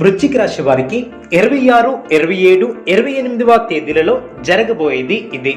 వృశ్చిక రాశి వారికి ఇరవై ఆరు ఇరవై ఏడు ఇరవై ఎనిమిదవ తేదీలలో జరగబోయేది ఇది.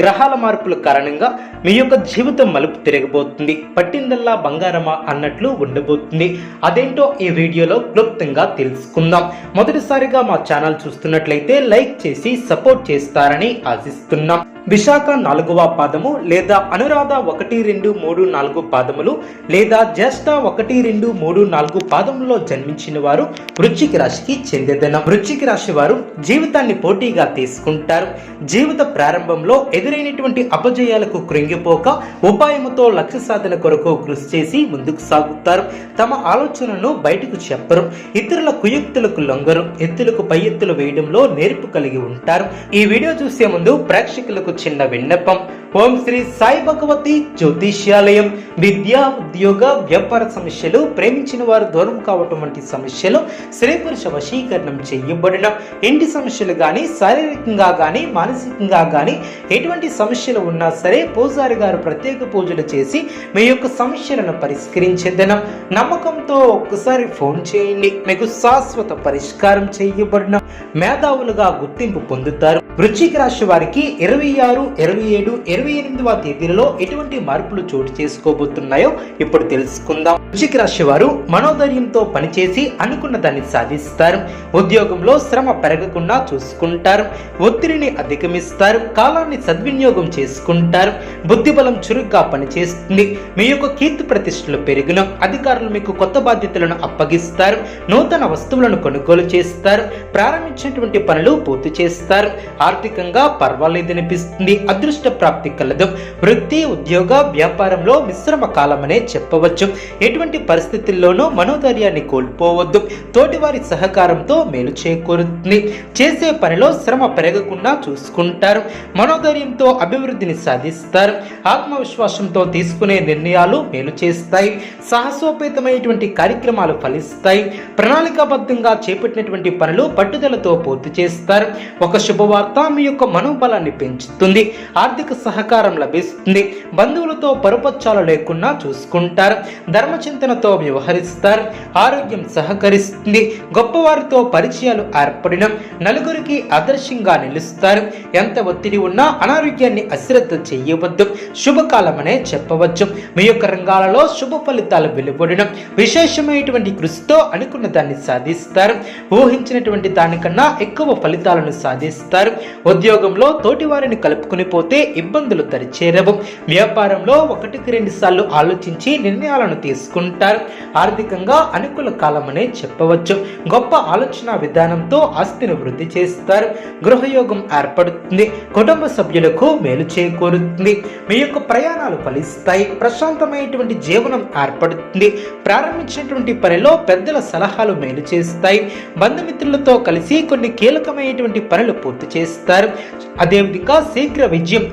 గ్రహాల మార్పుల కారణంగా మీ యొక్క జీవితం మలుపు తిరగబోతుంది. పట్టిందల్లా బంగారమా అన్నట్లు ఉండబోతుంది. అదేంటో ఈ వీడియోలో క్లుప్తంగా తెలుసుకుందాం. మొదటిసారిగా మా ఛానల్ చూస్తున్నట్లయితే లైక్ చేసి సపోర్ట్ చేస్తారని ఆశిస్తున్నాం. విశాఖ నాలుగవ పాదము లేదా అనురాధ ఒకటి రెండు మూడు నాలుగు పాదములు లేదా జ్యేష్ఠ ఒకటి రెండు మూడు నాలుగు పాదములలో జన్మించిన వారు వృశ్చిక రాశికి చెందేదన వృశ్చిక రాశి వారు జీవితాన్ని పోటీగా తీసుకుంటారు. జీవిత ప్రారంభంలో ఎదురైనటువంటి అపజయాలకు కృంగిపోక ఉపాయముతో లక్ష్య సాధన కొరకు కృషి చేసి ముందుకు సాగుతారు. తమ ఆలోచనలను బయటకు చెప్పరు. ఇతరుల కుయుక్తులకు లొంగరు. ఎత్తులకు పై ఎత్తులు వేయడంలో నేర్పు కలిగి ఉంటారు. ఈ వీడియో చూసే ముందు ప్రేక్షకులకు சின்ன விண்ணப்பம். ఓం శ్రీ సాయి భగవతి జ్యోతిష్యాలయం. విద్యా ఉద్యోగ వ్యాపార సమస్యలు ప్రేమించిన వారు దూరం కావటం వంటి సమస్యలు స్త్రీ పురుష వశీకరణం చేయబడిన ఇంటి సమస్యలు కానీ శారీరకంగా కానీ మానసికంగా కానీ ఎటువంటి సమస్యలు ఉన్నా సరే పూజారి గారు ప్రత్యేక పూజలు చేసి మీ యొక్క సమస్యలను పరిష్కరించేదనం. నమ్మకంతో ఒక్కసారి ఫోన్ చేయండి. మీకు శాశ్వత పరిష్కారం చేయబడిన మేధావులుగా గుర్తింపు పొందుతారు. వృశ్చిక రాశి వారికి ఇరవై ఆరు ఇరవై ఏడు ఇరవై ఎనిమిదవ తేదీలలో ఎటువంటి మార్పులు చోటు చేసుకోబోతున్నాయో ఇప్పుడు తెలుసుకుందాం. వృషిక రాశి వారు మనోధైర్యంతో పనిచేసి అనుకున్న దాన్ని సాధిస్తారు. ఉద్యోగంలో శ్రమ పెరగకుండా చూసుకుంటారు. ఒత్తిడిని అధిగమిస్తారు. కాలాన్ని సద్వినియోగం చేసుకుంటారు. బుద్ధిబలం చురుగ్గా పనిచేస్తుంది. మీ యొక్క కీర్తి ప్రతిష్టలు పెరిగిన అధికారులు మీకు కొత్త బాధ్యతలను అప్పగిస్తారు. నూతన వస్తువులను కొనుగోలు చేస్తారు. ప్రారంభించినటువంటి పనులు పూర్తి చేస్తారు. ఆర్థికంగా పర్వాలేదనిపిస్తుంది. అదృష్ట ప్రాప్తి కలదు. వృత్తి ఉద్యోగ వ్యాపారంలో మిశ్రమ కాలమనే చెప్పవచ్చు. ఎటువంటి పరిస్థితుల్లోనూ మనోధైర్యాన్ని కోల్పోవద్దు. తోటివారి సహకారంతో మేలు చేకూరుతుంది. చేసే పనిలో శ్రమ పెరగకుండా చూసుకుంటారు. మనోధైర్యంతో అభివృద్ధిని సాధిస్తారు. ఆత్మవిశ్వాసంతో తీసుకునే నిర్ణయాలు మేలు చేస్తాయి. సాహసోపేతమైనటువంటి కార్యక్రమాలు ఫలిస్తాయి. ప్రణాళికాబద్ధంగా చేపట్టినటువంటి పనులు పట్టుదలతో పూర్తి చేస్తారు. ఒక శుభవార్త మీ యొక్క మనోబలాన్ని పెంచుతుంది. ఆర్థిక సహకారం లభిస్తుంది. బంధువులతో పరుపచ్చాలు లేకుండా చూసుకుంటారు. ధర్మచింతనతో వ్యవహరిస్తారు. ఆరోగ్యం సహకరిస్తుంది. గొప్పవారితో పరిచయాలు ఏర్పడిన. నలుగురికి ఆదర్శంగా నిలుస్తారు. ఎంత ఒత్తిడి ఉన్నా అనారోగ్యాన్ని అశ్రద్ధ చేయవద్దు. శుభకాలమనే చెప్పవచ్చు. మీ యొక్క రంగాలలో శుభ ఫలితాలు వెలువడిన. విశేషమైనటువంటి కృషితో అనుకున్న దాన్ని సాధిస్తారు. ఊహించినటువంటి దానికన్నా ఎక్కువ ఫలితాలను సాధిస్తారు. ఉద్యోగంలో తోటివారిని కలుపుకుని పోతే ఇబ్బందులు తరిచేరవు వ్యాపారంలో ఒకటికి రెండు సార్లు ఆలోచించి నిర్ణయాలను తీసుకుంటారు. ఆర్థికంగా అనుకూల కాలమనే చెప్పవచ్చు. గొప్ప ఆలోచన విధానంతో ఆస్తిని వృద్ధి చేస్తారు. గృహయోగం ఏర్పడుతుంది. కుటుంబ సభ్యులకు మేలు చేకూరుతుంది. మీ యొక్క ప్రయాణాలు ఫలిస్తాయి. ప్రశాంతమైనటువంటి జీవనం ఏర్పడుతుంది. ప్రారంభించినటువంటి పనిలో పెద్దల సలహాలు మేలు చేస్తాయి. బంధుమిత్రులతో కలిసి కొన్ని కీలకమైనటువంటి పనులు పూర్తి చేస్తారు. అదేవిధంగా శీఘ్ర విజయం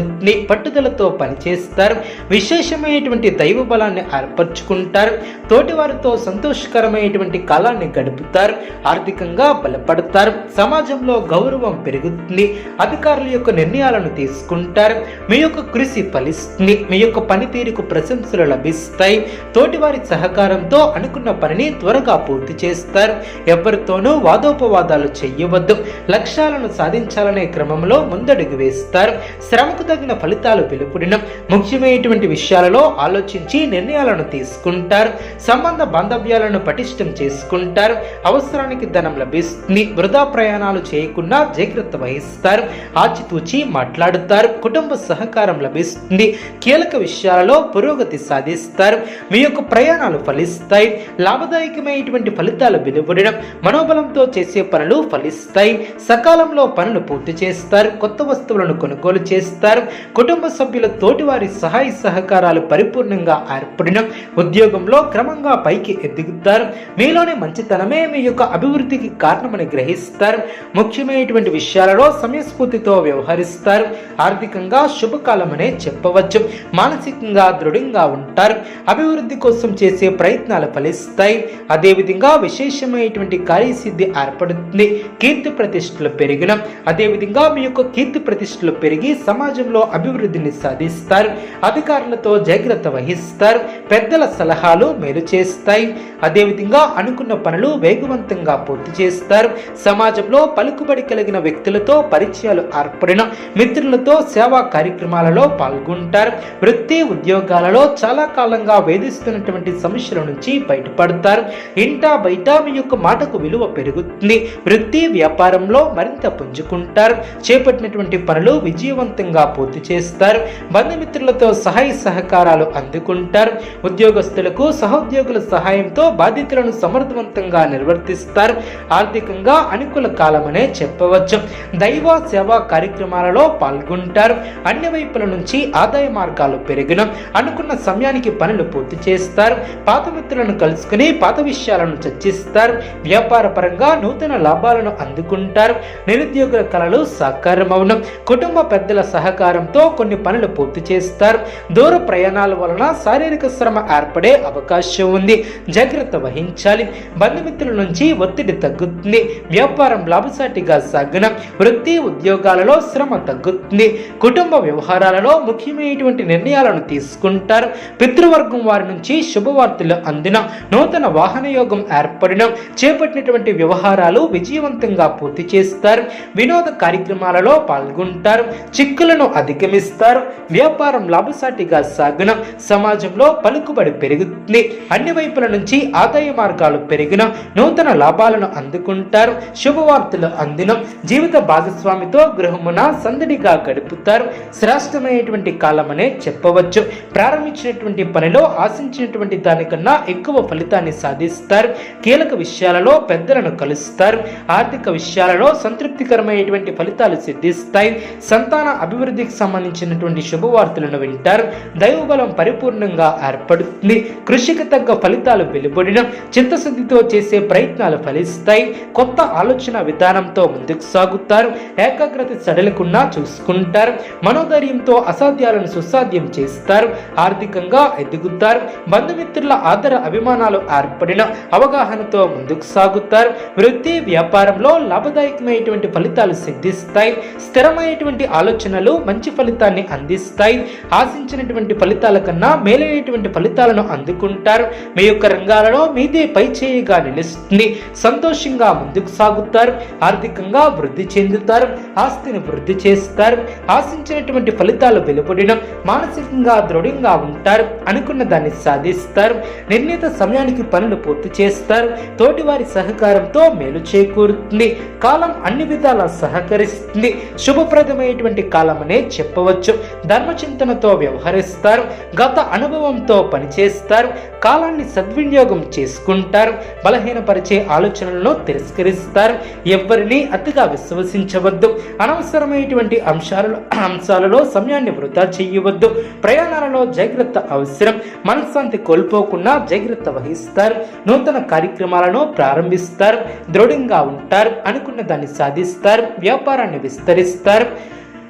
ఏర్పడుతుంది పట్టుదలతో పనిచేస్తారు. విశేషమైనటువంటి దైవ బలాన్ని ఏర్పరచుకుంటారు. తోటివారితో సంతోషకరమైనటువంటి కాలాన్ని గడుపుతారు. ఆర్థికంగా బలపడతారు. సమాజంలో గౌరవం పెరుగుతుంది. అధికారుల యొక్క నిర్ణయాలను తీసుకుంటారు. మీ యొక్క కృషి ఫలిస్తుంది. మీ యొక్క పనితీరుకు ప్రశంసలు లభిస్తాయి. తోటివారి సహకారంతో అనుకున్న పనిని త్వరగా పూర్తి చేస్తారు. ఎవరితోనూ వాదోపవాదాలు చేయవద్దు. లక్ష్యాలను సాధించాలనే క్రమంలో ముందడుగు వేస్తారు. శ్రమకు తగిన ఫలితాలు వెలుపుడిన ముఖ్యమైనటువంటి విషయాలలో ఆలోచించి నిర్ణయాలను తీసుకుంటారు. సంబంధ బాంధవ్యాలను పటిష్టం చేసుకుంటారు. అవసరానికి ధనం లభిస్తుంది. వృధా ప్రయాణాలు చేయకుండా జాగ్రత్త వహిస్తారు. ఆచితూచి మాట్లాడుతారు. కుటుంబ సహకారం లభిస్తుంది. కీలక విషయాలలో పురోగతి సాధిస్తారు. మీ యొక్క ప్రయాణాలు ఫలిస్తాయి. లాభదాయకమైనటువంటి ఫలితాలు వెలువడడం మనోబలంతో చేసే పనులు ఫలిస్తాయి. సకాలంలో పనులు పూర్తి చేస్తారు. కొత్త వస్తువులను కొనుగోలు చేస్తారు. కుటుంబ సభ్యుల తోటివారి సహాయ సహకారాలు పరిపూర్ణంగా ఏర్పడిన ఉద్యోగంలో క్రమంగా పైకి ఎదుగుతారు. మీలోని మంచితనమే మీ యొక్క అభివృద్ధికి కారణమని గ్రహిస్తారు. ముఖ్యమైనటువంటి విషయాలలో సమయస్ఫూర్తితో వ్యవహరిస్తారు. ఆర్థికంగా శుభకాలమనే చెప్పవచ్చు. మానసికంగా దృఢంగా ఉంటారు. అభివృద్ధి కోసం చేసే ప్రయత్నాలు ఫలిస్తాయి. అదేవిధంగా విశేషమైనటువంటి కార్యసిద్ధి ఏర్పడుతుంది. కీర్తి ప్రతిష్టలు పెరిగిన అదేవిధంగా మీ యొక్క కీర్తి ప్రతిష్టలు పెరిగి సమాజం సమాజంలో అభివృద్ధిని సాధిస్తారు అధికారులతో జాగ్రత్త వహిస్తారు పెద్దల సలహాలు మేలు చేస్తాయి. అదేవిధంగా అనుకున్న పనులు వేగవంతంగా పూర్తి చేస్తారు. సమాజంలో పలుకుబడి కలిగిన వ్యక్తులతో పరిచయాలు ఏర్పడిన మిత్రులతో సేవా కార్యక్రమాలలో పాల్గొంటారు. వృత్తి ఉద్యోగాలలో చాలా కాలంగా వేధిస్తున్నటువంటి సమస్యల నుంచి బయటపడతారు. ఇంటా బయట మీ యొక్క మాటకు విలువ పెరుగుతుంది. వృత్తి వ్యాపారంలో మరింత పుంజుకుంటారు. చేపట్టినటువంటి పనులు విజయవంతంగా పూర్తి చేస్తారు. బంధుమిత్రులతో సహాయ సహకారాలు అందుకుంటారు. ఉద్యోగస్తులకు సహోద్యోగుల సహాయంతో బాధ్యతలను సమర్థవంతంగా నిర్వర్తిస్తారు. ఆర్థికంగా అనుకూల కాలమనే చెప్పవచ్చు. దైవ సేవా కార్యక్రమాలలో పాల్గొంటారు. అన్ని వైపుల నుంచి ఆదాయ మార్గాలు పెరిగిన అనుకున్న సమయానికి పనులు పూర్తి చేస్తారు. పాత మిత్రులను కలుసుకుని పాత విషయాలను చర్చిస్తారు. వ్యాపార పరంగా నూతన లాభాలను అందుకుంటారు. నిరుద్యోగుల కళలు సాకారమవును. కుటుంబ పెద్దల సహకారంతో కొన్ని పనులు పూర్తి చేస్తారు. దూర ప్రయాణాల వలన శారీరక శ్రమ ఏర్పడే అవకాశం ఉంది. జాగ్రత్త వహించాలి. బంధుమిత్రుల నుంచి ఒత్తిడి తగ్గుతుంది. వ్యాపారం లాభసాటిగా సాగిన వృత్తి ఉద్యోగాలలో శ్రమ తగ్గుతుంది. కుటుంబ వ్యవహారాలలో ముఖ్యమైనటువంటి నిర్ణయాలను తీసుకుంటారు. పితృవర్గం వారి నుంచి శుభవార్తలు అందిన నూతన వాహన యోగం ఏర్పడిన చేపట్టినటువంటి వ్యవహారాలు విజయవంతంగా పూర్తి చేస్తారు. వినోద కార్యక్రమాలలో పాల్గొంటారు. చిక్కులను అధిగమిస్తారు. వ్యాపారం లాభసాటిగా సాగిన. సమాజంలో పలుకుబడి పెరుగుతుంది. అన్ని వైపుల నుంచి ఆదాయ మార్గాలు పెరిగిన నూతన లాభాలను అందుకుంటారు. శుభవార్తలు అందిన. జీవిత భాగస్వామితో గృహమున సందడిగా గడుపుతారు. శ్రేష్టమైనటువంటి కాలమనే చెప్పవచ్చు. ప్రారంభించినటువంటి పనిలో ఆశించినటువంటి దానికన్నా ఎక్కువ ఫలితాన్ని సాధిస్తారు. కీలక విషయాలలో పెద్దలను కలుస్తారు. ఆర్థిక విషయాలలో సంతృప్తికరమైనటువంటి ఫలితాలు సిద్ధిస్తాయి. సంతాన అభివృద్ధి అభివృద్ధికి సంబంధించినటువంటి శుభవార్తలను వింటారు. దైవబలం పరిపూర్ణంగా ఏర్పడుతుంది. కృషికి తగ్గ ఫలితాలు వెలువడిన చిత్తశుద్ధితో చేసే ప్రయత్నాలు ఫలిస్తాయి. కొత్త ఆలోచన విధానంతో ముందుకు సాగుతారు. ఏకాగ్రత సడలకుండా చూసుకుంటారు. మనోధైర్యంతో అసాధ్యాలను సుసాధ్యం చేస్తారు. ఆర్థికంగా ఎదుగుతారు. బంధుమిత్రుల ఆదర అభిమానాలు ఏర్పడిన అవగాహనతో ముందుకు సాగుతారు. వృత్తి వ్యాపారంలో లాభదాయకమైనటువంటి ఫలితాలు సిద్ధిస్తాయి. స్థిరమైనటువంటి ఆలోచనలు మంచి ఫలితాన్ని అందిస్తాయి. ఆశించినటువంటి ఫలితాల కన్నా మేలైనటువంటి ఫలితాలను అందుకుంటారు. మీ యొక్క రంగాలలో మీదే పై చేయిగా నిలుస్తుంది. సంతోషంగా ముందుకు సాగుతారు. ఆర్థికంగా వృద్ధి చెందుతారు. ఆస్తిని వృద్ధి చేస్తారు. ఆశించినటువంటి ఫలితాలు వెలువడిన మానసికంగా దృఢంగా ఉంటారు. అనుకున్న దాన్ని సాధిస్తారు. నిర్ణీత సమయానికి పనులు పూర్తి చేస్తారు. తోటివారి సహకారంతో మేలు చేకూరుతుంది. కాలం అన్ని విధాలా సహకరిస్తుంది. శుభప్రదమైనటువంటి కాలమనే చెప్పవచ్చు. ధర్మచింతనతో వ్యవహరిస్తారు. గత అనుభవంతో పనిచేస్తారు. కాలాన్ని సద్వినియోగం చేసుకుంటారు. బలహీనపరిచే ఆలోచనలను తిరస్కరిస్తారు. ఎవరిని అతిగా విశ్వసించవద్దు. అనవసరమైనటువంటి అంశాలలో అంశాలలో సమయాన్ని వృధా చేయవద్దు. ప్రయాణాలలో జాగ్రత్త అవసరం. మనశ్శాంతి కోల్పోకుండా జాగ్రత్త వహిస్తారు. నూతన కార్యక్రమాలను ప్రారంభిస్తారు. దృఢంగా ఉంటారు. అనుకున్న దాన్ని సాధిస్తారు. వ్యాపారాన్ని విస్తరిస్తారు.